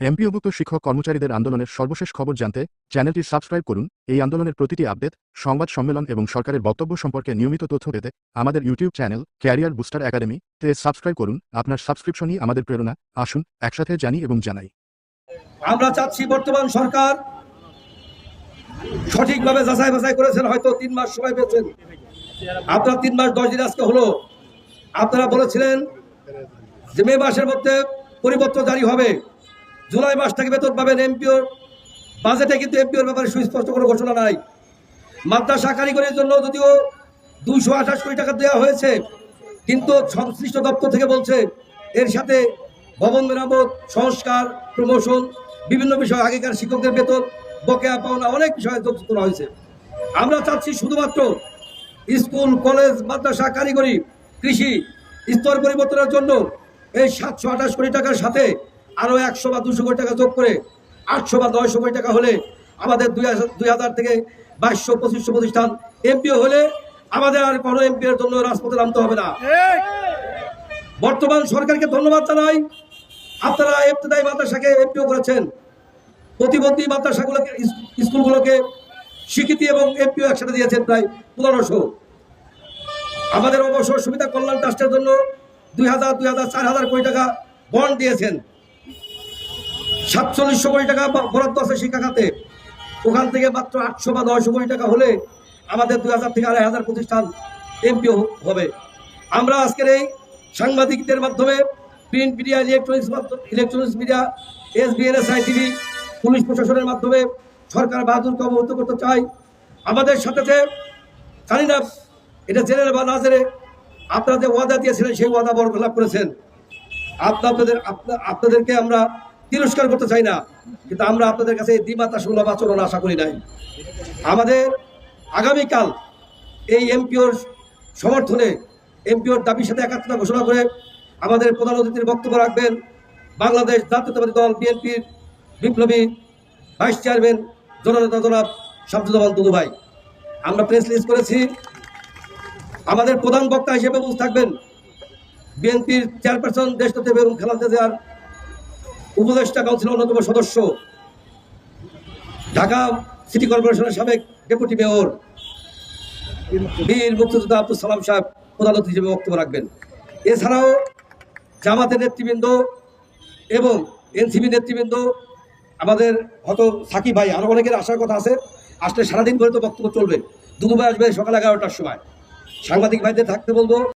এমপিওভুক্ত শিক্ষক কর্মচারীদের আন্দোলনের সর্বশেষ খবর জানতে চ্যানেলটি সাবস্ক্রাইব করুন। এই আন্দোলনের প্রতিটি আপডেট, সংবাদ সম্মেলন এবং সরকারের বক্তব্য সম্পর্কে নিয়মিত তথ্য পেতে আমাদের YouTube channel career booster academy তে সাবস্ক্রাইব করুন। আপনার সাবস্ক্রিপশনই আমাদের প্রেরণা। আসুন, একসাথে জানি এবং জানাই। আমরা চাচ্ছি বর্তমান সরকার সঠিকভাবে যাচাই বাছাই করেছেন, হয়তো তিন মাস সময় পেয়েছেন। আপনার তিন মাস দশ দিন আজকে হলো। আপনারা বলেছিলেন যে মে মাসের মধ্যে পরিবর্তন জারি হবে। জুলাই মাস থেকে বেতন পাবেন এমপিওর বাজেটে কিন্তু এমপিওর ব্যাপারে সুস্পষ্ট কোনো ঘোষণা নাই। মাদ্রাসা কারিগরের জন্য যদিও দুইশো আঠাশ কোটি টাকা দেওয়া হয়েছে, কিন্তু সংশ্লিষ্ট দপ্তর থেকে বলছে, এর সাথে ভবন মেরামত, সংস্কার, প্রমোশন, বিভিন্ন বিষয় আগেকার শিক্ষকদের বেতন, বকেয়া পাওনা, অনেক বিষয়ে যোগ করা হয়েছে। আমরা চাচ্ছি শুধুমাত্র স্কুল, কলেজ, মাদ্রাসা, কারিগরি, কৃষি স্তর পরিবর্তনের জন্য এই সাতশো আঠাশ কোটি টাকার সাথে আরও একশো বা দুশো কোটি টাকা যোগ করে আটশো বা নয়শো কোটি টাকা হলে আমাদের দুই হাজার দুই হাজার থেকে বাইশশো, পঁচিশশো প্রতিষ্ঠান এমপিও হলে আমাদের আর কোনো এমপিওর জন্য রাজপথে নামতে হবে না। বর্তমান সরকারকে ধন্যবাদ জানাই। আপনারা এফতেদায়ী মাদ্রাসাকে এমপিও করেছেন। প্রতিবন্ধী মাদ্রাসাগুলোকে স্কুলগুলোকে স্বীকৃতি এবং এমপিও একসাথে দিয়েছেন প্রায় পনেরোশো। আমাদের অবসর সুবিধা কল্যাণ ট্রাস্টের জন্য দুই হাজার দুই হাজার চার হাজার কোটি টাকা বন্ড দিয়েছেন। সাতচল্লিশশো কোটি টাকা বরাদ্দ আছে শিক্ষা খাতে। ওখান থেকে মাত্র আটশো বা নয়শো কোটি টাকা হলে আমাদের দুই হাজার থেকে আড়াই হাজার প্রতিষ্ঠান এমপিও হবে। আমরা আজকের এই সাংবাদিকদের মাধ্যমে print media electronics electronics media S TV police প্রশাসনের মাধ্যমে সরকার বাহাদুরকে অবহিত করতে চাই। আমাদের সাথে যে জানি না এটা জেনে বা না জেনে আপনারা যে ওয়াদা দিয়েছিলেন, সেই ওয়াদা বরখলাপ করেছেন। আপনাদের আপনা- আপনাদেরকে আমরা তিরস্কার করতে চাই না। কিন্তু আমরা আপনাদের কাছে দ্বিমাতা সুলভ আচরণ আশা করি নাই। আমাদের আগামীকাল এই এমপিওর সমর্থনে, এমপিওর দাবির সাথে একাত্মতা ঘোষণা করে আমাদের প্রধান অতিথির বক্তব্য রাখবেন বাংলাদেশ জাতীয়তাবাদী দল বিএনপির বিপ্লবী ভাইস চেয়ারম্যান জননেতা জনাব শামসুজ্জামান দুদু ভাই। আমরা প্রেস রিলিজ করেছি। আমাদের প্রধান বক্তা হিসেবে উপস্থিত থাকবেন বিএনপির চেয়ারপারসন দেশনেত্রী বেগম খালেদা জিয়ার উপদেষ্টা কাউন্সিল অন্যতম সদস্য, ঢাকা সিটি কর্পোরেশনের সাবেক ডেপুটি মেয়র, বীর মুক্তিযোদ্ধা আব্দুল সালাম সাহেব প্রধান অতিথি হিসেবে বক্তব্য রাখবেন। এছাড়াও জামাতের নেতৃবৃন্দ এবং এনসিবি নেতৃবৃন্দ, আমাদের হয়তো সাকিব ভাই আরও অনেকের আসার কথা আছে, আসলে সারাদিন ধরে তো বক্তব্য চলবে। ভাই আসবে সকাল এগারোটার সময়। সাংবাদিক ভাইদের থাকতে বলব।